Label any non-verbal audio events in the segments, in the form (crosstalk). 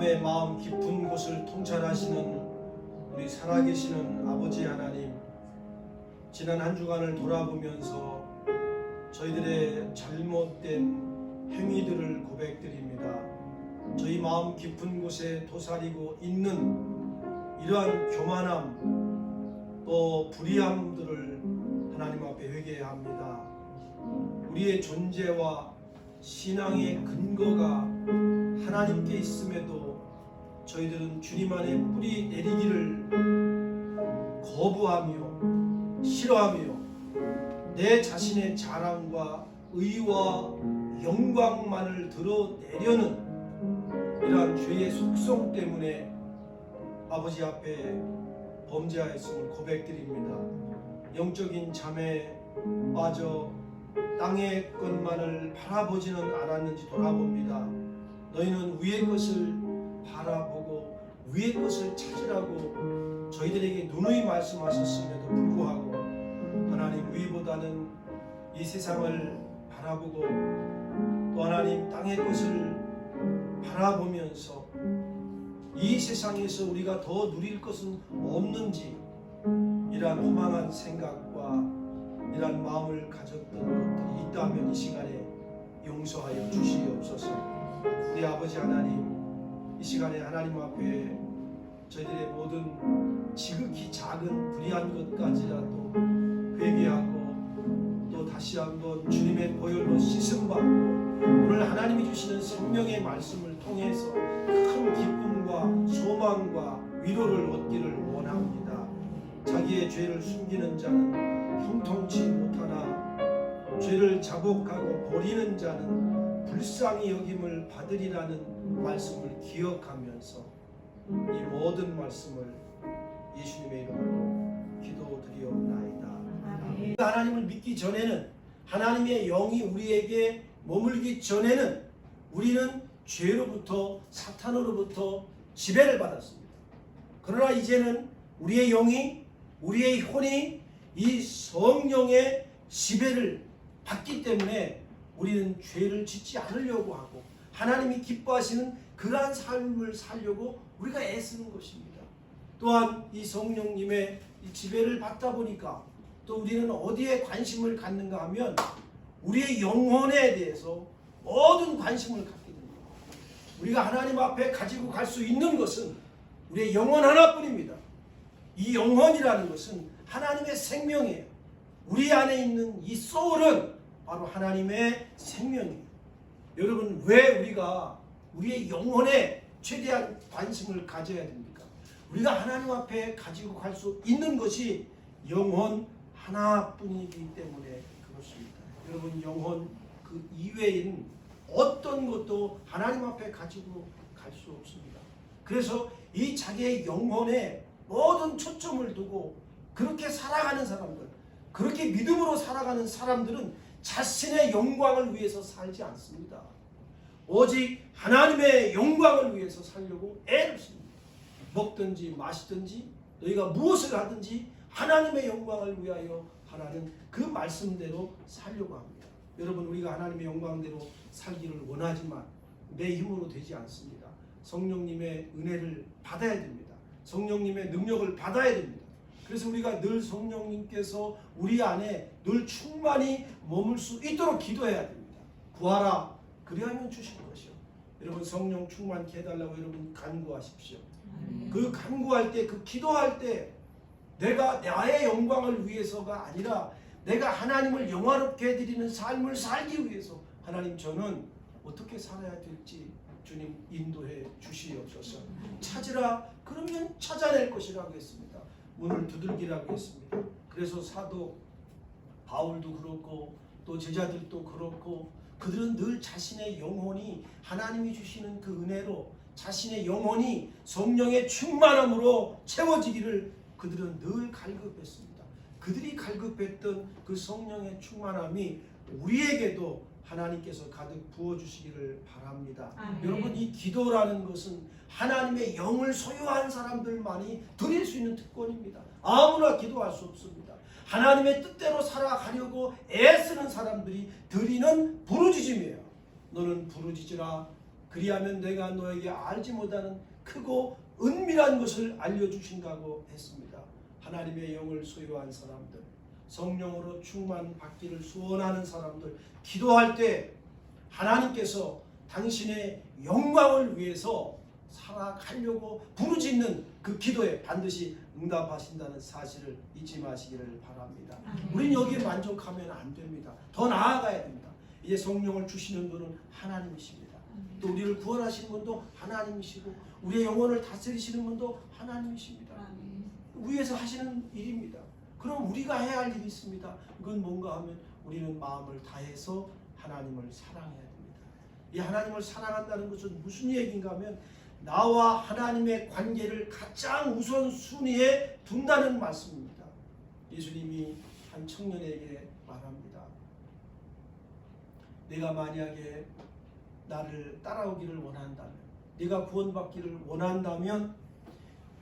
사람의 마음 깊은 곳을 통찰하시는 우리 살아계시는 아버지 하나님, 지난 한 주간을 돌아보면서 저희들의 잘못된 행위들을 고백드립니다. 저희 마음 깊은 곳에 도사리고 있는 이러한 교만함 또 불의함들을 하나님 앞에 회개합니다. 우리의 존재와 신앙의 근거가 하나님께 있음에도 저희들은 주님 안에 뿌리 내리기를 거부하며 싫어하며 내 자신의 자랑과 의와 영광만을 드러내려는 이러한 죄의 속성 때문에 아버지 앞에 범죄하였음을 고백드립니다. 영적인 잠에 빠져 땅의 것만을 바라보지는 않았는지 돌아봅니다. 너희는 위의 것을 바라보고 위의 것을 찾으라고 저희들에게 누누이 말씀하셨음에도 불구하고 하나님 위보다는 이 세상을 바라보고 또 하나님 땅의 것을 바라보면서 이 세상에서 우리가 더 누릴 것은 없는지 이러한 허망한 생각과 이러한 마음을 가졌던 것들이 있다면 이 시간에 용서하여 주시옵소서. 우리 아버지 하나님 이 시간에 하나님 앞에 저희들의 모든 지극히 작은 불의한 것까지라도 회개하고 또 다시 한번 주님의 보혈로 씻음받고 오늘 하나님이 주시는 생명의 말씀을 통해서 큰 기쁨과 소망과 위로를 얻기를 원합니다. 자기의 죄를 숨기는 자는 형통치 못하나 죄를 자복하고 버리는 자는 불쌍히 여김을 받으리라는 말씀을 기억하면서 이 모든 말씀을 예수님의 이름으로 기도드리옵나이다. 아멘. 하나님을 믿기 전에는 하나님의 영이 우리에게 머물기 전에는 우리는 죄로부터 사탄으로부터 지배를 받았습니다. 그러나 이제는 우리의 영이 우리의 혼이 이 성령의 지배를 받기 때문에 우리는 죄를 짓지 않으려고 하고 하나님이 기뻐하시는 그러한 삶을 살려고 우리가 애쓰는 것입니다. 또한 이 성령님의 이 지배를 받다 보니까 또 우리는 어디에 관심을 갖는가 하면 우리의 영혼에 대해서 모든 관심을 갖게 됩니다. 우리가 하나님 앞에 가지고 갈 수 있는 것은 우리의 영혼 하나뿐입니다. 이 영혼이라는 것은 하나님의 생명이에요. 우리 안에 있는 이 소울은 바로 하나님의 생명이에요. 여러분 왜 우리가 우리의 영혼에 최대한 관심을 가져야 됩니까? 우리가 하나님 앞에 가지고 갈 수 있는 것이 영혼 하나뿐이기 때문에 그렇습니다. 여러분 영혼 그 이외인 어떤 것도 하나님 앞에 가지고 갈 수 없습니다. 그래서 이 자기의 영혼에 모든 초점을 두고 그렇게 살아가는 사람들, 그렇게 믿음으로 살아가는 사람들은 자신의 영광을 위해서 살지 않습니다. 오직 하나님의 영광을 위해서 살려고 애를 씁니다. 먹든지 마시든지 너희가 무엇을 하든지 하나님의 영광을 위하여 하라는 그 말씀대로 살려고 합니다. 여러분 우리가 하나님의 영광대로 살기를 원하지만 내 힘으로 되지 않습니다. 성령님의 은혜를 받아야 됩니다. 성령님의 능력을 받아야 됩니다. 그래서 우리가 늘 성령님께서 우리 안에 늘 충만히 머물 수 있도록 기도해야 됩니다. 구하라 그리하면 주실 것이요. 여러분 성령 충만케 해달라고 여러분 간구하십시오. 그 간구할 때, 그 기도할 때 내가 나의 영광을 위해서가 아니라 내가 하나님을 영화롭게 해드리는 삶을 살기 위해서 하나님 저는 어떻게 살아야 될지 주님 인도해 주시옵소서. 찾으라 그러면 찾아낼 것이라고 했습니다. 문을 두들기라고 했습니다. 그래서 사도 바울도 그렇고 또 제자들도 그렇고 그들은 늘 자신의 영혼이 하나님이 주시는 그 은혜로 자신의 영혼이 성령의 충만함으로 채워지기를 그들은 늘 갈급했습니다. 그들이 갈급했던 그 성령의 충만함이 우리에게도 하나님께서 가득 부어 주시기를 바랍니다. 아멘. 여러분 이 기도라는 것은 하나님의 영을 소유한 사람들만이 드릴 수 있는 특권입니다. 아무나 기도할 수 없습니다. 하나님의 뜻대로 살아가려고 애쓰는 사람들이 드리는 부르짖음이에요. 너는 부르짖으라 그리하면 내가 너에게 알지 못하는 크고 은밀한 것을 알려주신다고 했습니다. 하나님의 영을 소유한 사람들, 성령으로 충만받기를 소원하는 사람들, 기도할 때 하나님께서 당신의 영광을 위해서 살아가려고 부르짖는 그 기도에 반드시 응답하신다는 사실을 잊지 마시기를 바랍니다. 우리는 여기에 만족하면 안 됩니다. 더 나아가야 됩니다. 이제 성령을 주시는 분은 하나님이십니다. 또 우리를 구원하시는 분도 하나님이시고 우리의 영혼을 다스리시는 분도 하나님이십니다. 위에서 하시는 일입니다. 그럼 우리가 해야 할 일이 있습니다. 그건 뭔가 하면 우리는 마음을 다해서 하나님을 사랑해야 됩니다. 이 하나님을 사랑한다는 것은 무슨 얘기인가 하면 나와 하나님의 관계를 가장 우선순위에 둔다는 말씀입니다. 예수님이 한 청년에게 말합니다. 내가 만약에 나를 따라오기를 원한다면, 네가 구원받기를 원한다면,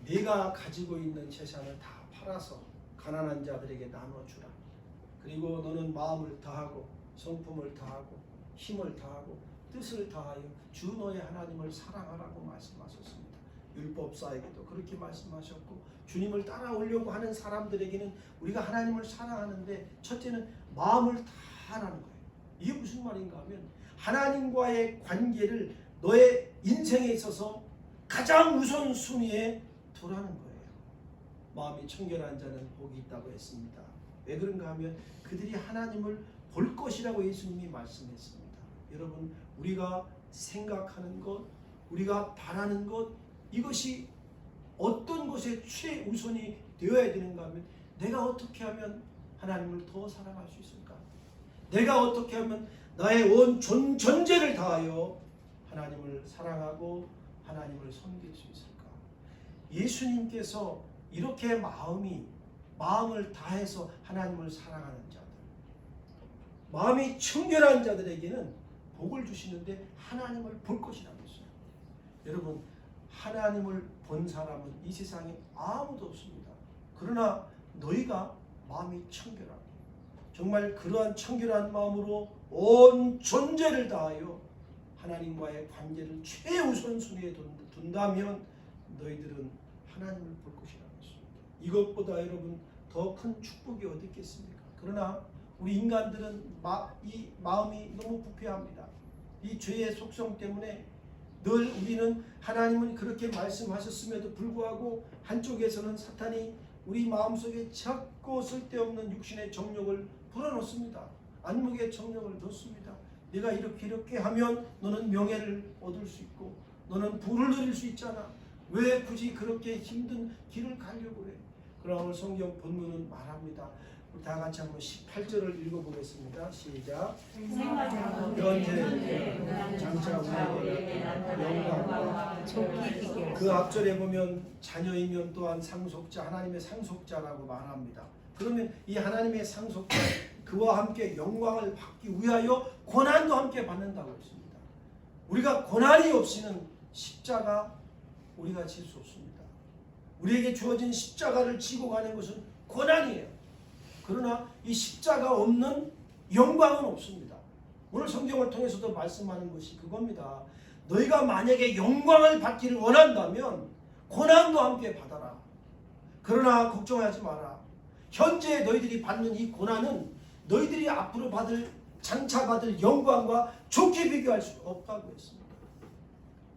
네가 가지고 있는 재산을 다 팔아서 가난한 자들에게 나눠주라. 그리고 너는 마음을 다하고 성품을 다하고 힘을 다하고 뜻을 다하여 주 너의 하나님을 사랑하라고 말씀하셨습니다. 율법사에게도 그렇게 말씀하셨고 주님을 따라오려고 하는 사람들에게는 우리가 하나님을 사랑하는데 첫째는 마음을 다하라는 거예요. 이게 무슨 말인가 하면 하나님과의 관계를 너의 인생에 있어서 가장 우선순위에 두라는 거예요. 마음이 청결한 자는 복이 있다고 했습니다. 왜 그런가 하면 그들이 하나님을 볼 것이라고 예수님이 말씀했습니다. 여러분 우리가 생각하는 것, 우리가 바라는 것 이것이 어떤 것에 최우선이 되어야 되는가 하면 내가 어떻게 하면 하나님을 더 사랑할 수 있을까? 내가 어떻게 하면 나의 온 전, 전제를 다하여 하나님을 사랑하고 하나님을 섬길 수 있을까? 예수님께서 이렇게 마음이 마음을 다해서 하나님을 사랑하는 자들, 마음이 청결한 자들에게는 복을 주시는데 하나님을 볼 것이라고 했어요. 여러분 하나님을 본 사람은 이 세상에 아무도 없습니다. 그러나 너희가 마음이 청결하고 정말 그러한 청결한 마음으로 온 존재를 다하여 하나님과의 관계를 최우선 순위에 둔- 둔다면 너희들은 하나님을 볼 했습니다. 이것보다 여러분 더 큰 축복이 어디 있겠습니까? 그러나 우리 인간들은 마, 이 마음이 너무 부패합니다. 이 죄의 속성 때문에 늘 우리는 하나님은 그렇게 말씀하셨음에도 불구하고 한쪽에서는 사탄이 우리 마음속에 자꾸 쓸데없는 육신의 정욕을 불어넣습니다. 안목의 정욕을 넣습니다. 네가 이렇게 이렇게 하면 너는 명예를 얻을 수 있고 너는 부를 누릴 수 있잖아. 왜 굳이 그렇게 힘든 길을 가려고 해? 그 러나 오늘 성경 본문은 말합니다. 우리 다 같이 한번 18절을 읽어보겠습니다. 시작. 그런데 장차 우리에게 영광과 그 앞절에 보면 자녀이면 또한 상속자 하나님의 상속자라고 말합니다. 그러면 이 하나님의 상속자 그와 함께 영광을 받기 위하여 고난도 함께 받는다고 했습니다. 우리가 고난이 없이는 십자가 우리가 질 수 없습니다. 우리에게 주어진 십자가를 지고 가는 것은 고난이에요. 그러나 이 십자가 없는 영광은 없습니다. 오늘 성경을 통해서도 말씀하는 것이 그겁니다. 너희가 만약에 영광을 받기를 원한다면 고난도 함께 받아라. 그러나 걱정하지 마라. 현재 너희들이 받는 이 고난은 너희들이 앞으로 받을 장차 받을 영광과 좋게 비교할 수 없다고 했습니다.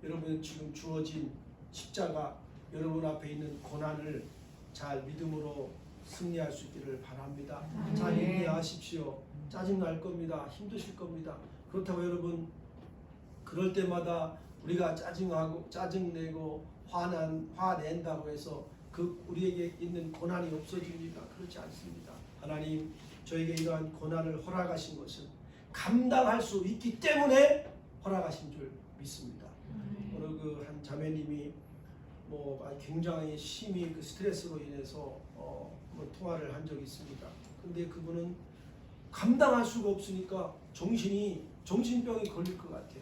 여러분 지금 주어진 십자가 여러분 앞에 있는 고난을 잘 믿음으로 승리할 수 있기를 바랍니다. 잘 인내하십시오. 짜증 날 겁니다. 힘드실 겁니다. 그렇다고 여러분 그럴 때마다 우리가 짜증하고 짜증내고 화난 화낸다고 해서 그 우리에게 있는 고난이 없어집니까? 그렇지 않습니다. 하나님 저에게 이러한 고난을 허락하신 것은 감당할 수 있기 때문에 허락하신 줄 믿습니다. 어느 그한 자매님이 뭐 굉장히 심히 그 스트레스로 인해서 어, 뭐 통화를 한 적이 있습니다. 근데 그분은 감당할 수가 없으니까 정신이 정신병이 걸릴 것 같아요.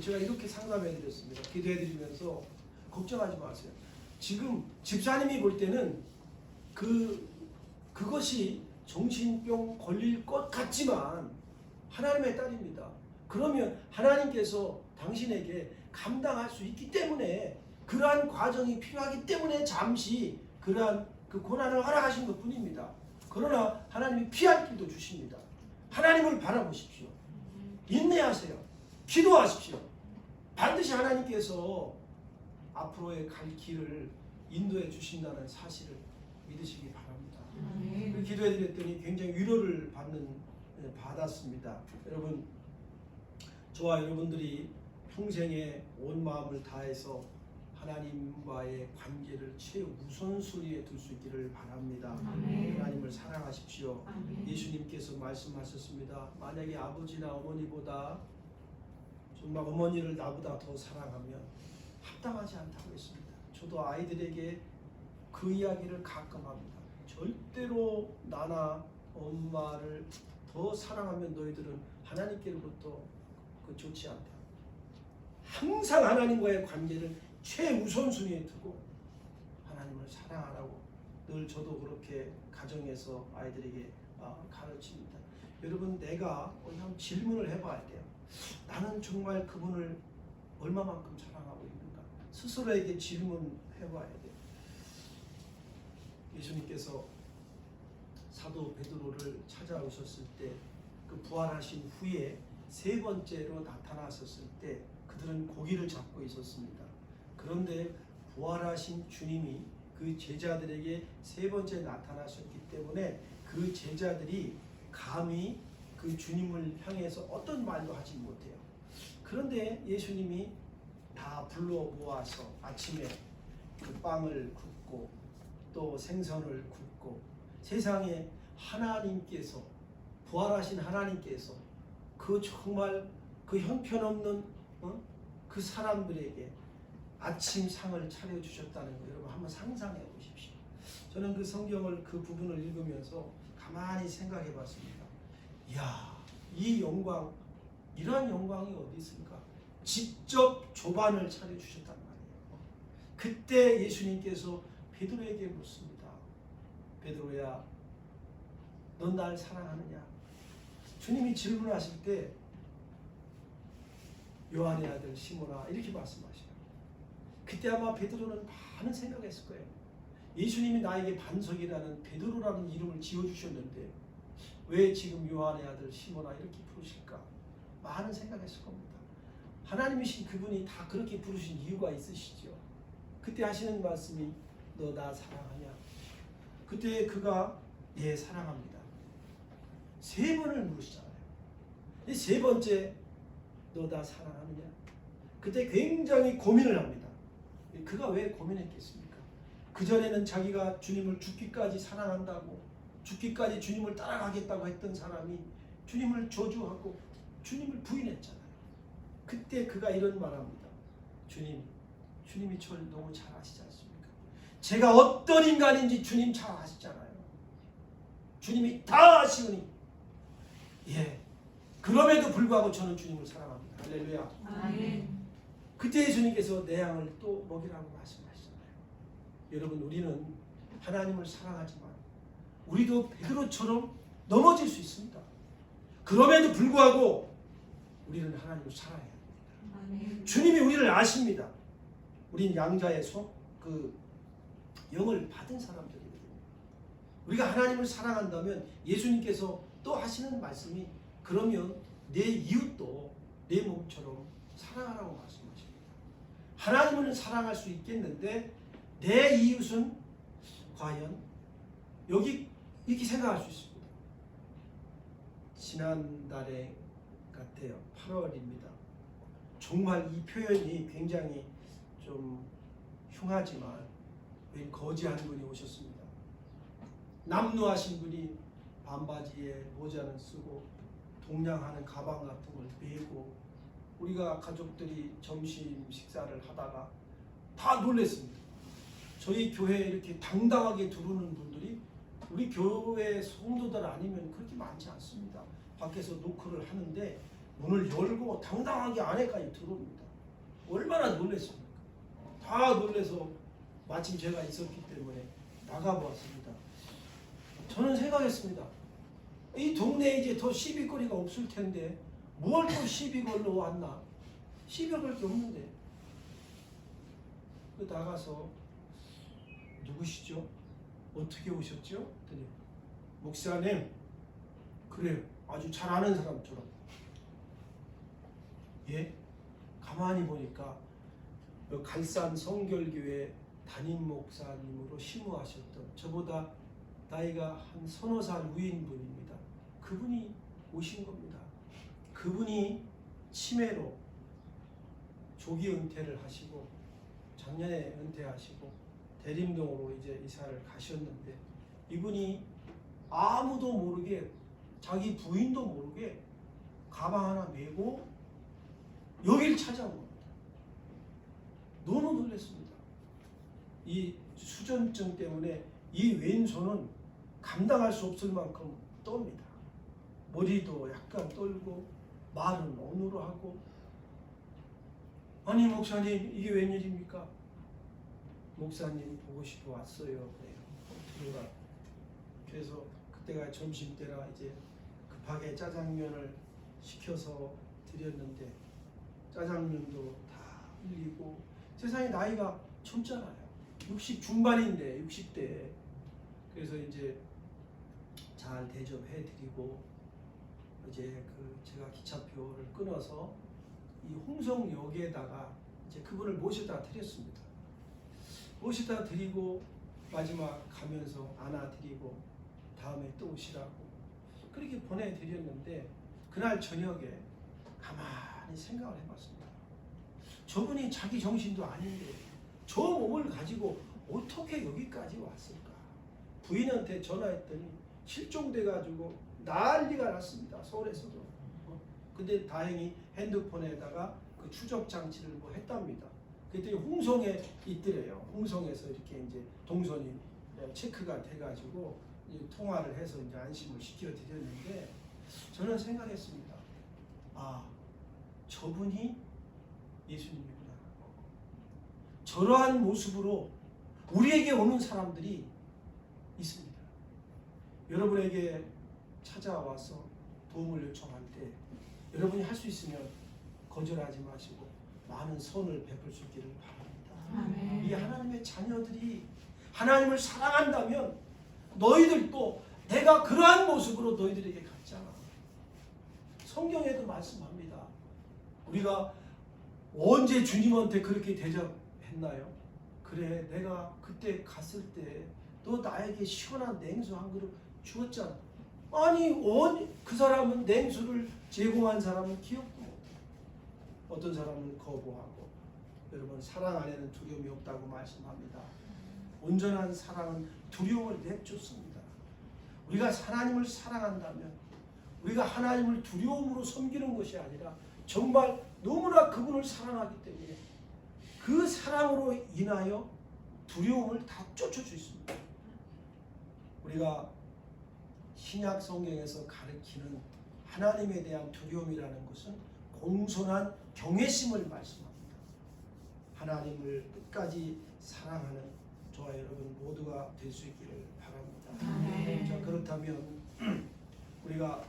제가 이렇게 상담해 드렸습니다. 기도해 드리면서 걱정하지 마세요. 지금 집사님이 볼 때는 그 그것이 정신병 걸릴 것 같지만 하나님의 딸입니다. 그러면 하나님께서 당신에게 감당할 수 있기 때문에 그러한 과정이 필요하기 때문에 잠시 그러한 그 고난을 허락하신 것 뿐입니다. 그러나 하나님이 피할 길도 주십니다. 하나님을 바라보십시오. 인내하세요. 기도하십시오. 반드시 하나님께서 앞으로의 갈 길을 인도해 주신다는 사실을 믿으시기 바랍니다. 그 기도해 드렸더니 굉장히 위로를 받는 예, 받았습니다. 여러분 저와 여러분들이 평생에 온 마음을 다해서 하나님과의 관계를 최우선순위에 둘 수 있기를 바랍니다. 아멘. 하나님을 사랑하십시오. 예수님께서 말씀하셨습니다. 만약에 아버지나 어머니보다 정말 어머니를 나보다 더 사랑하면 합당하지 않다고 했습니다. 저도 아이들에게 그 이야기를 가끔 합니다. 절대로 나나 엄마를 더 사랑하면 너희들은 하나님께로부터 그 좋지 않다. 항상 하나님과의 관계를 최우선순위에 두고 하나님을 사랑하라고 늘 저도 그렇게 가정에서 아이들에게 어, 가르칩니다. 여러분 내가 한번 질문을 해봐야 돼요. 나는 정말 그분을 얼마만큼 사랑하고 있는가? 스스로에게 질문해봐야 돼요. 예수님께서 사도 베드로를 찾아오셨을 때 그 부활하신 후에 세 번째로 나타나셨을 때 그들은 고기를 잡고 있었습니다. 그런데 부활하신 주님이 그 제자들에게 세 번째 나타나셨기 때문에 그 제자들이 감히 그 주님을 향해서 어떤 말도 하지 못해요. 그런데 예수님이 다 불러 모아서 아침에 그 빵을 굽고 또 생선을 굽고 세상에 하나님께서 부활하신 하나님께서 그 정말 그 형편없는 어? 그 사람들에게 아침 상을 차려 주셨다는 거 여러분 한번 상상해 보십시오. 저는 그 성경을 그 부분을 읽으면서 가만히 생각해 봤습니다. 이야, 이 영광, 이러한 영광이 어디 있습니까? 직접 조반을 차려 주셨단 말이에요. 그때 예수님께서 베드로에게 묻습니다. 베드로야, 넌 날 사랑하느냐? 주님이 질문하실 때 요한의 아들 시모나 이렇게 말씀하셔요. 그때 아마 베드로는 많은 생각했을 거예요. 예수님이 나에게 반석이라는 베드로라는 이름을 지어 주셨는데 왜 지금 요한의 아들 시모나 이렇게 부르실까? 많은 생각했을 겁니다. 하나님이신 그분이 다 그렇게 부르신 이유가 있으시죠. 그때 하시는 말씀이 너 나 사랑하냐? 그때 그가 예 사랑합니다. 세 번을 물으시잖아요. 이세 번째 너 나 사랑하느냐? 그때 굉장히 고민을 합니다. 그가 왜 고민했겠습니까? 그 전에는 자기가 주님을 죽기까지 사랑한다고 죽기까지 주님을 따라가겠다고 했던 사람이 주님을 저주하고 주님을 부인했잖아요. 그때 그가 이런 말합니다. 주님, 주님이 저를 너무 잘 아시지 않습니까? 제가 어떤 인간인지 주님 잘 아시잖아요. 주님이 다 아시오니 예. 그럼에도 불구하고 저는 주님을 사랑합니다. 할렐루야. 아멘. 그때 예수님께서 내 양을 또 먹이라고 말씀하시잖아요. 여러분 우리는 하나님을 사랑하지만 우리도 베드로처럼 넘어질 수 있습니다. 그럼에도 불구하고 우리는 하나님을 사랑해야 합니다. 주님이 우리를 아십니다. 우린 양자의 소, 그 영을 받은 사람들이거든요. 우리가 하나님을 사랑한다면 예수님께서 또 하시는 말씀이 그러면 내 이웃도 내 몸처럼 사랑하라고 말씀 하나님을 사랑할 수 있겠는데 내 이웃은 과연 여기 이렇게 생각할 수 있습니다. 지난달에 같아요. 8월입니다. 정말 이 표현이 굉장히 좀 흉하지만 웬 거지 한 분이 오셨습니다. 남루하신 분이 반바지에 모자는 쓰고 동냥하는 가방 같은 걸 메고 우리가 가족들이 점심 식사를 하다가 다 놀랬습니다. 저희 교회에 이렇게 당당하게 들어오는 분들이 우리 교회 성도들 아니면 그렇게 많지 않습니다. 밖에서 노크를 하는데 문을 열고 당당하게 안에까지 들어옵니다. 얼마나 놀랬습니까? 다 놀래서 마침 제가 있었기 때문에 나가보았습니다. 저는 생각했습니다. 이 동네에 이제 더 시비거리가 없을 텐데 뭘 또 시비 걸러 왔나? 시비 걸게 없는데 그 나가서 누구시죠? 어떻게 오셨죠? 그랬더니 목사님 그래요 아주 잘 아는 사람처럼 예 가만히 보니까 그 갈산 성결교회 담임 목사님으로 심우하셨던 저보다 나이가 한 서너 살 위인 분입니다. 그분이 오신 겁니다. 그분이 치매로 조기 은퇴를 하시고 작년에 은퇴하시고 대림동으로 이제 이사를 가셨는데 이분이 아무도 모르게 자기 부인도 모르게 가방 하나 메고 여길 찾아온 겁니다. 너무 놀랐습니다. 이 수전증 때문에 이 왼손은 감당할 수 없을 만큼 떱니다. 머리도 약간 떨고 말은 어느로 하고 아니 목사님 이게 웬일입니까? 목사님 보고 싶어 왔어요. 그래요. 들어가. 그래서 그때가 점심 때라 이제 급하게 짜장면을 시켜서 드렸는데 짜장면도 다 흘리고 세상에 나이가 젊잖아요. 60 중반인데 60대 그래서 이제 잘 대접해 드리고 이제 그 제가 기차표를 끊어서 이 홍성역에다가 이제 그분을 모셔다 드렸습니다. 모셔다 드리고 마지막 가면서 안아 드리고 다음에 또 오시라고 그렇게 보내 드렸는데 그날 저녁에 가만히 생각을 해봤습니다. 저분이 자기 정신도 아닌데 저 몸을 가지고 어떻게 여기까지 왔을까? 부인한테 전화했더니 실종돼가지고 난리가 났습니다. 서울에서도. 어? 근데 다행히 핸드폰에다가 그 추적 장치를 뭐 했답니다. 그랬더니 홍성에 있더래요. 홍성에서 이렇게 이제 동선이 체크가 돼가지고 통화를 해서 이제 안심을 시켜드렸는데 저는 생각했습니다. 아, 저분이 예수님이구나. 저러한 모습으로 우리에게 오는 사람들이 있습니다. 여러분에게 찾아와서 도움을 요청할 때 여러분이 할 수 있으면 거절하지 마시고 많은 선을 베풀 수 있기를 바랍니다. 아멘. 이 하나님의 자녀들이 하나님을 사랑한다면 너희들도 내가 그러한 모습으로 너희들에게 갔잖아. 성경에도 말씀합니다. 우리가 언제 주님한테 그렇게 대접했나요? 그래, 내가 그때 갔을 때 너 나에게 시원한 냉수 한 그릇 주었잖아. 아니, 원, 그 사람은 냉수를 제공한 사람은 기억도 못해. 어떤 사람은 거부하고. 여러분, 사랑 안에는 두려움이 없다고 말씀합니다. 온전한 사랑은 두려움을 내쫓습니다. 우리가 하나님을 사랑한다면 우리가 하나님을 두려움으로 섬기는 것이 아니라 정말 너무나 그분을 사랑하기 때문에 그 사랑으로 인하여 두려움을 다 쫓아줄 수 있습니다. 우리가 신약 성경에서 가르치는 하나님에 대한 두려움이라는 것은 공손한 경외심을 말씀합니다. 하나님을 끝까지 사랑하는 저와 여러분 모두가 될 수 있기를 바랍니다. 아멘. 자 그렇다면 (clears throat) 우리가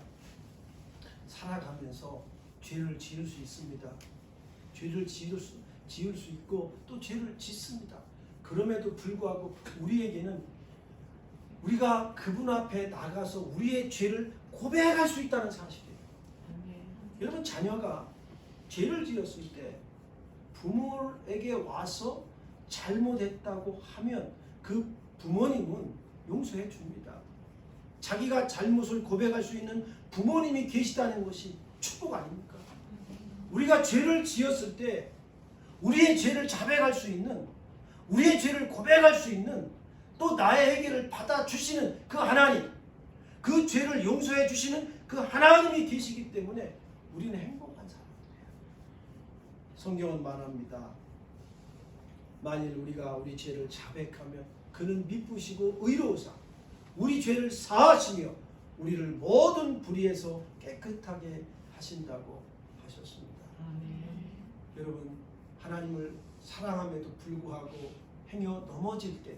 살아가면서 죄를 지을 수 있습니다. 죄를 지을 수, 지을 수 있고 또 죄를 짓습니다. 그럼에도 불구하고 우리에게는 우리가 그분 앞에 나가서 우리의 죄를 고백할 수 있다는 사실이에요. 여러분 자녀가 죄를 지었을 때 부모에게 와서 잘못했다고 하면 그 부모님은 용서해 줍니다. 자기가 잘못을 고백할 수 있는 부모님이 계시다는 것이 축복 아닙니까? 우리가 죄를 지었을 때 우리의 죄를 자백할 수 있는 우리의 죄를 고백할 수 있는 또 나의 해결을 받아 주시는 그 하나님 그 죄를 용서해 주시는 그 하나님이 계시기 때문에 우리는 행복한 사람들이에요. 성경은 말합니다. 만일 우리가 우리 죄를 자백하면 그는 미쁘시고 의로우사 우리 죄를 사하시며 우리를 모든 불의에서 깨끗하게 하신다고 하셨습니다. 여러분 하나님을 사랑함에도 불구하고 행여 넘어질 때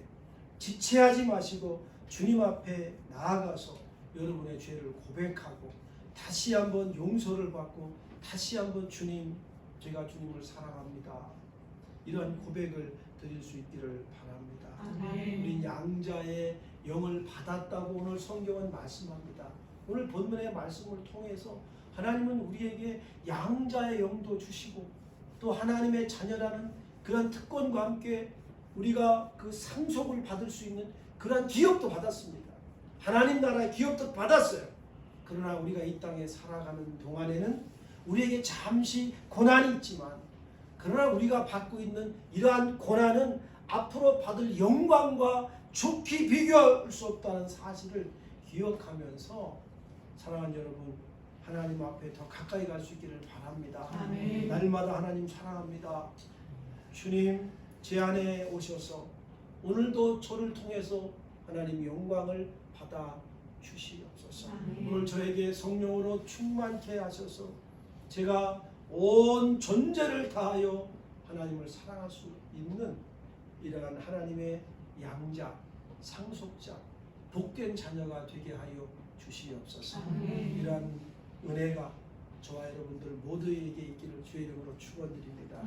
지체하지 마시고 주님 앞에 나아가서 여러분의 죄를 고백하고 다시 한번 용서를 받고 다시 한번 주님 제가 주님을 사랑합니다. 이런 고백을 드릴 수 있기를 바랍니다. 아멘. 우린 양자의 영을 받았다고 오늘 성경은 말씀합니다. 오늘 본문의 말씀을 통해서 하나님은 우리에게 양자의 영도 주시고 또 하나님의 자녀라는 그런 특권과 함께 우리가 그 상속을 받을 수 있는 그러한 기업도 받았습니다. 하나님 나라의 기업도 받았어요. 그러나 우리가 이 땅에 살아가는 동안에는 우리에게 잠시 고난이 있지만 그러나 우리가 받고 있는 이러한 고난은 앞으로 받을 영광과 좋게 비교할 수 없다는 사실을 기억하면서 사랑하는 여러분 하나님 앞에 더 가까이 갈 수 있기를 바랍니다. 아멘. 날마다 하나님 사랑합니다. 주님 제 안에 오셔서 오늘도 저를 통해서 하나님 영광을 받아 주시옵소서. 아멘. 오늘 저에게 성령으로 충만케 하셔서 제가 온 존재를 다하여 하나님을 사랑할 수 있는 이러한 하나님의 양자, 상속자, 복된 자녀가 되게 하여 주시옵소서. 아멘. 이러한 은혜가 저와 여러분들 모두에게 있기를 주의 이름으로 축원드립니다.